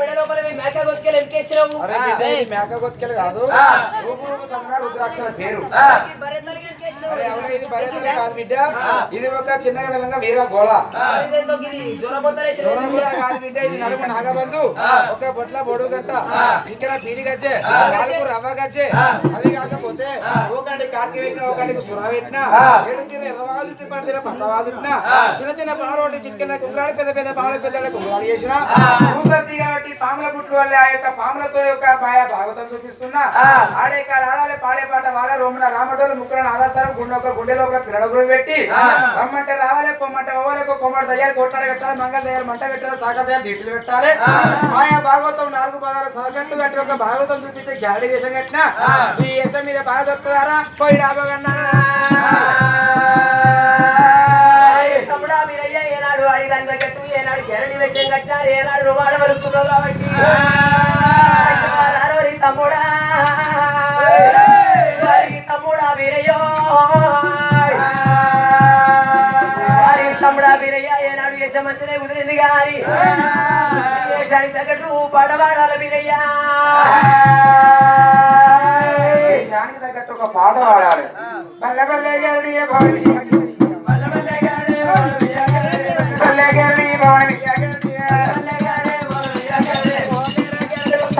మెడ లోపల మేక ఎందుకేసినావు ఇది మేక కాదు. రుద్రాక్షల పేరు. కాదు బిడ్డ. ఒక చిన్నగా వెళ్ళంగా వీర గోళ. కాదు బిడ్డ ఇది నాగబంధు ఒక బొట్ల బొడు గంట ఇక్కడ పీలి గజ్జె నాలుగు రవ్వ గజ్జె. అది కాకపోతే ఒకటి పెట్టిన ఒకటికి సురా పెట్టిన ఏడు తీర ఎర్రవాళ్ళు చుట్టి పడితే పచ్చవాళ్ళు చుట్టిన చిన్న చిన్న చిట్కెళ్ళ కుంగాలు పెద్ద పెద్ద పాముల పెద్ద కుంగాలు చేసిన. ఊసర్తి కాబట్టి పాముల పుట్టు వల్ల ఆ యొక్క పాములతో యొక్క పాయ భాగవతం చూపిస్తున్నా. ఆడే కాడ ఆడాలి పాడే పాట వాళ్ళ రోమన రామటోలు ముక్కలను ఆధారం గుండె ఒక గుండెలో ఒక పిల్లడు పెట్టి. రమ్మంటే రావాలి పొమ్మంటే ఓవాలి కొమ్మటి దయ్యాలు కొట్టాలి పెట్టాలి మంగళ దయ్యాలు మంట పెట్టాలి సాగర దయ్యాలు తిట్లు పెట్టాలి. ఆయా భాగవతం నాలుగు పదాల సవకట్టు పెట్టి ఒక భాగవతం చూపిస్తే గ్యాడి వేషం కట్టిన. ఈ వేషం మీద బాగా దొరుకుతారా? పోయి రాబోగన్నా తమ్ముడా మీరయ్య ఏనాడు అడిగాను ఏనాడు జనని వెచ్చం కట్టారు ఏనాడు రుమాడ వరుకున్నావు కాబట్టి. తమ్ముడా. తమ్ముడా వీరయ్యో. వారి తమ్ముడా వీరయ్య ఏనాడు వేసమంతనే కుదిరింది కానీ వేసానికి తగ్గట్టు పడవాడాల వీరయ్యా. వేషానికి తగ్గట్టు ఒక పాట పాడాలి. బల్లె బల్లె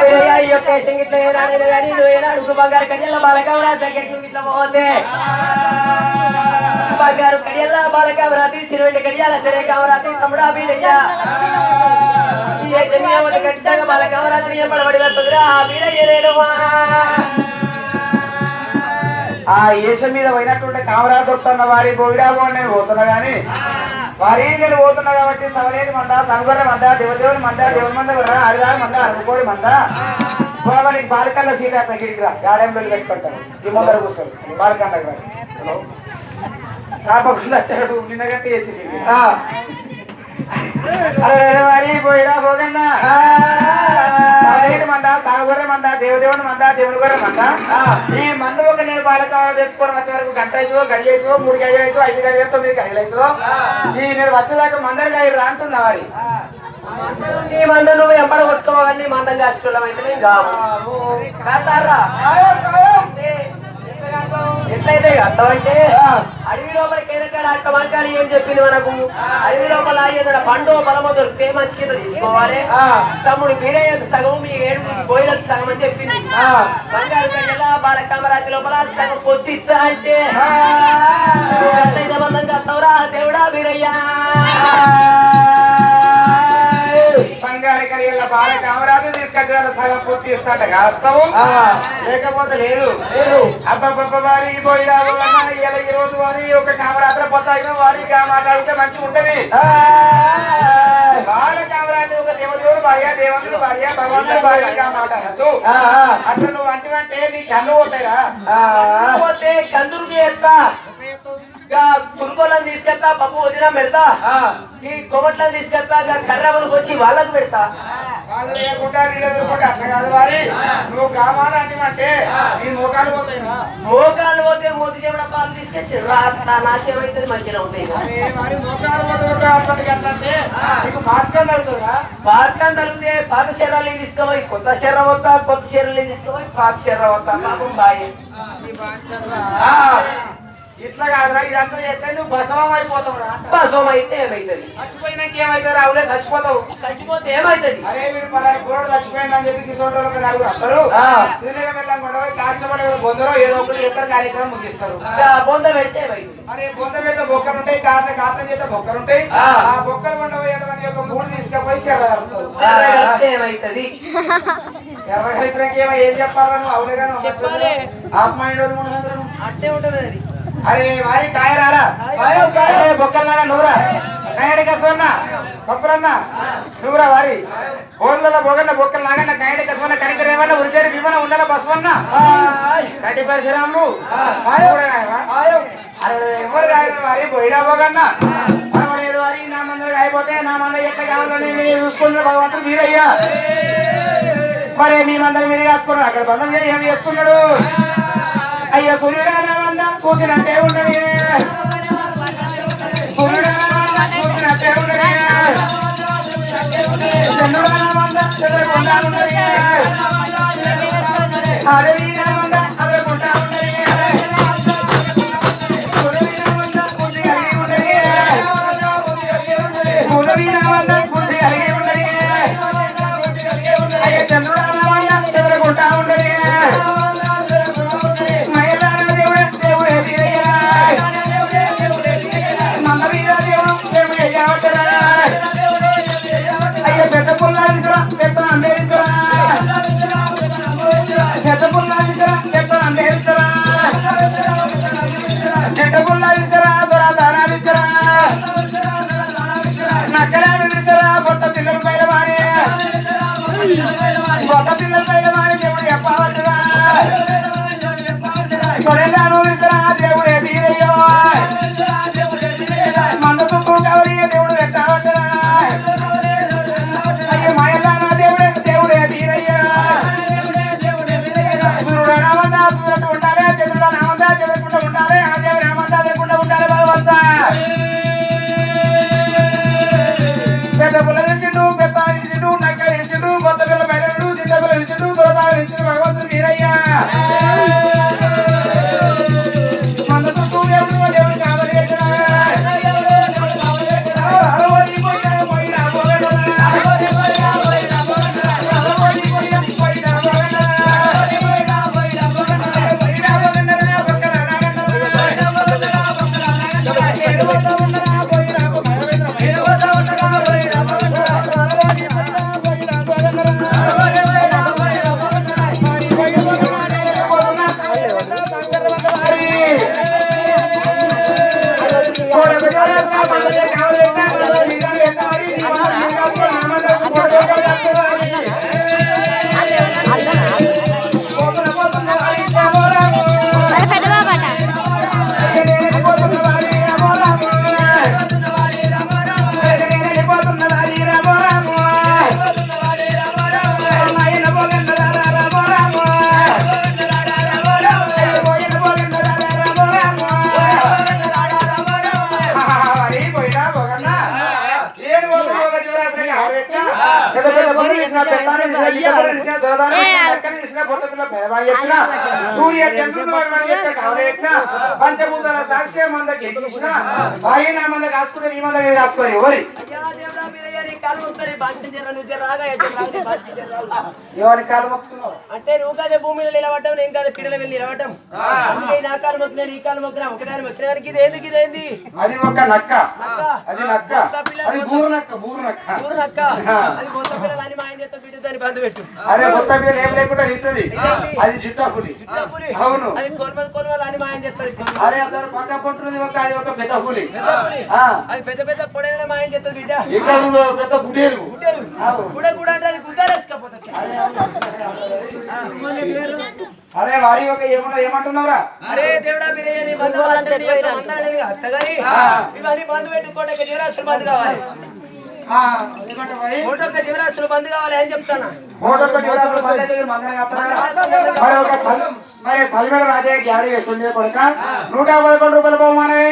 వీరయ్య ఈ యొక్క వేషం గిట్ల ఏనాడు కానీ నువ్వు ఏనాడు బంగారు కడియల్ల బాలకవరా దగ్గరికి నువ్వు పోతే బంగారు కడియాల తెరే కవరాతి తమ్ముడా బీడయ్యా మీద ఆ ఏష మీద పోయినట్టుంటే కామరా దొరుకుతున్న వారి గోవిడాబో నేను పోతున్నా గాని వారి నేను పోతున్నా కాబట్టి సవలేని మంద సనుగొర్ర మంద దేవదేవుని మంద దేవుని మంద కూడా అడిదాని మంద అనుకోని మంద. పోవడానికి బాలకల్ల సీట్ ఆ పెగిరికి రా. గాడెంలో పెట్టుకుంటారు? ఈ ముందర కూర్చోరు. బాలకండ హలో. కాపకుండా చెడు నిన్నగట్టి మరి పోయిరా పోగన్నా మంద సనుగొర్ర మంద దేవదేవుని మంద దేవుని గొర్రె మంద ఈ మందు ఒక నేను బాలకాలు తెచ్చుకొని వచ్చే వరకు గంట అవుతుందో గడి అవుతుందో మూడు గడి అవుతుందో ఐదు గడి అవుతుందో తొమ్మిది గడిలు అవుతుందో ఈ నేను వచ్చేదాకా మందరు గడి రాంటున్నా వారి నీ మంద నువ్వు ఎంబడ కొట్టుకోవాలని మందం కాసుకోవడం అయితే మేము కావు ఎట్లయితే అర్థమైతే అడవి లోపల కేరకాడ అక్క మంకాలి ఏం చెప్పింది మనకు? అడవి లోపల ఏదైనా పండు బలమో దొరికితే మంచి కింద తీసుకోవాలి. తమ్ముడు మీరే సగం మీ ఏడు పోయిన సగం అని చెప్పింది. బంగారు కళ్ళ బాల కమరాతి లోపల సగం పొద్దుతా అంటే. వస్తావురా దేవుడా వీరయ్యా? బంగారు కరియల్ల బాల తీసుకొచ్చిన సగం పూర్తి ఇస్తాట కాస్తావు? లేకపోతే లేదు లేదు అబ్బబ్బబ్బ వారి పోయినా ఇలా ఈ రోజు వారి ఒక కామరాత్ర పోతాయి వారి మాట్లాడితే మంచిగా ఉంటది. బాల కామరాజు ఒక దేవదేవుడు భార్య దేవతలు భార్య భగవంతుడు భార్య మాట్లాడద్దు. అట్లా నువ్వు అంటే నీ కన్ను పోతాయిరా. పోతే కందురు చేస్తా తురుకోలను తీసుకెళ్తా పప్పు వదిన పెడతా ఈ కొమట్లను తీసుకెళ్తా ఇక కర్రమ్మలకు వచ్చి వాళ్ళకు పెడతా. అట్లా కాదు వారి. నువ్వు కామాన అంటే నీ మోకాలు పోతాయిరా మోకాళ్ళు పోతే మోతి చెమడ పాలు తీసుకొచ్చి రాత్తా నాకేమైతుంది మంచిగా ఉంటాయి మరి మోకాలు పోతే అప్పటికి అంటే నీకు మార్గం నడుతుందా పార్కం తగిలితే పాత శరీరాలు తీసుకోవాలి కొత్త శరీరం వస్తా కొత్త శరీరాలు తీసుకోవాలి పాత శరీరం వస్తా పాపం బాయ్. ఇట్లా కాదురా ఇదంతా చేస్తే నువ్వు బసవం అయిపోతావు రా అంట. బసవం అయితే ఏమైతుంది? చచ్చిపోయినాక ఏమైతే రావులే చచ్చిపోతావు. చచ్చిపోతే ఏమైతుంది? అరే వీడు పలాని కూరడు చచ్చిపోయింది అని చెప్పి తీసుకుంటారు ఒక నలుగురు వస్తారు ఆ. తిరిగి వెళ్ళాం కాష్టపడి బొందరో ఏదో ఒకటి కార్యక్రమం ముగిస్తారు. బొంద పెడితే ఏమైతుంది? అరే బొంద మీద బొక్కలు ఉంటాయి కారణ కారణం చేత బొక్కలు ఉంటాయి. ఆ. బొక్కలు ఉండబోయేటువంటి ఒక మూడు తీసుకపోయి చెర్ర కలుపుతారు సరే కలిపితే ఏమైతుంది? ఏమో ఏం చెప్పాలని అవునే కానీ వందలు. అట్టే ఉంటది అది. అరే వారి కాయ రారా కాయ, కాయ. అరే బొక్కలు నూరా? కాయడి కసవన్న కొప్పరన్న నూరా వారి? ఓళ్ళలో బొగన్న బొక్కలు నాగన్న కాయడి కసవన్న కనికర ఏమన్నా ఉరికేరి విమానం ఉండాల బసవన్న? కటి పరిశ్రమలు ఎవరు వారి? పోయినా బొగన్న? వారి నా మందరు అయిపోతే నా మంద ఎట్లా కావాలని మీరు చూసుకున్న భగవంతుడు మీరయ్యా. మరి మీ మందరు మీరు కాసుకున్నారు అక్కడ బంధం చేసి ఏం చేసుకున్నాడు అయ్యో సూర్యుడా నా మంద చూసినట్టే ఉండని సూర్యుడా నా సూర్య చంద్రుడు పంచభూతాల సాక్షి మంద గెలిచిన ఆయన మంద కాసుకుంటే ఈ మంద కాసుకోరు ఎవరి? అంటే నువ్వు కదే భూమిలో నిలబడ్డం నేను కదా పిల్లలు వెళ్ళి నిలబడ్డం. అందుకే నా కాలు మొక్కినా నీ కాలు మొక్కినా ఒకటే మొక్కిన గారికి ఇది ఏంది ఇది ఏంది? అది ఒక నక్క. నక్క. అది నక్క. కొత్త బూరు నక్క బూరు నక్క. నక్క. అది కొత్త పిల్లలు అని మా ఆయన చేత బిడ్డ దాన్ని బంధు పెట్టు. అరే మొత్త మీద ఏం లేకుండా ఇస్తుంది అది జిట్టాపులి. అవును. అది అని మా ఆయన చేస్తుంది అరే అందరు పక్క ఒక అది ఒక పెద్ద పులి. పెద్దపులి. ఆ. అది పెద్ద పెద్ద పొడైన మా ఆయన చేస్తుంది బిడ్డ. ఇక్కడ పెద్ద అరే వారి ఒక ఏమన్నా ఏమంటున్నావురా? అరే దేవుడా మీరే యొక్క ఇవన్నీ బంధు పెట్టుకోవడానికి జీవరాశులు కావాలి? ఫోటోకి జీవరాశులు కావాలి అని చెప్తాను? మధ్య మీరు మందరం కప్పారా? మరి ఒక సల్- మరి సల్మేడ రాజయ్య గ్యారీ వేస్తుంది కొడుక. నూట పదకొండు రూపాయల బహుమానమే.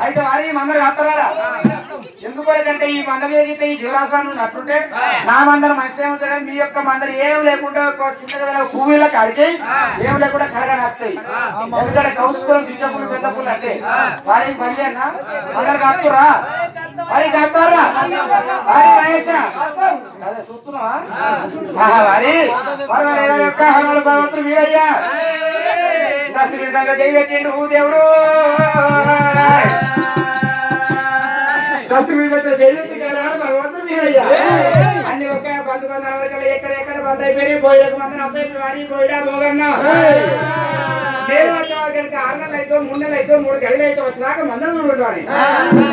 అయితే వారి ఎందుకంటే ఈ మంద మీద గిట్ల ఈ జీవరాశులను నట్టుంటే నా మందరం మంచిగా కానీ మీ యొక్క మందరం ఏం లేకుండా ఒక చిన్నగా పువ్వుల కాడికి ఏం లేకుండా కలగా నస్తాయి ఎందుకంటే కౌసుకులం చిన్న పువ్వులు పెద్ద పువ్వులు అంటే వారికి పని అన్న? అందరు కాస్తురా వారి కాస్తారా వారి మహేష. అదే చూస్తున్నావా? వారి. వారి యొక్క భగవంతుడు దేవుడు. భగవంతుడు అన్ని ఒక బంధు బంధువుల వరకు ఎక్కడ ఎక్కడ బంధు అయిపోయి పోయేక మంది అబ్బాయి వారి పోయిడా పోగన్నా నేను వచ్చే కనుక ఆరు నెలలు అయితే మూడు నెలలు అయితే మూడు గడిలు అయితే వచ్చేదాకా మందరం చూడాలి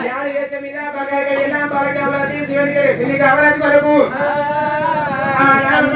యారు వేసే మీద బగాయి గడిలా బాగా కావాలి శివునికి సిని కావాలి కొరకు. ఆ యారు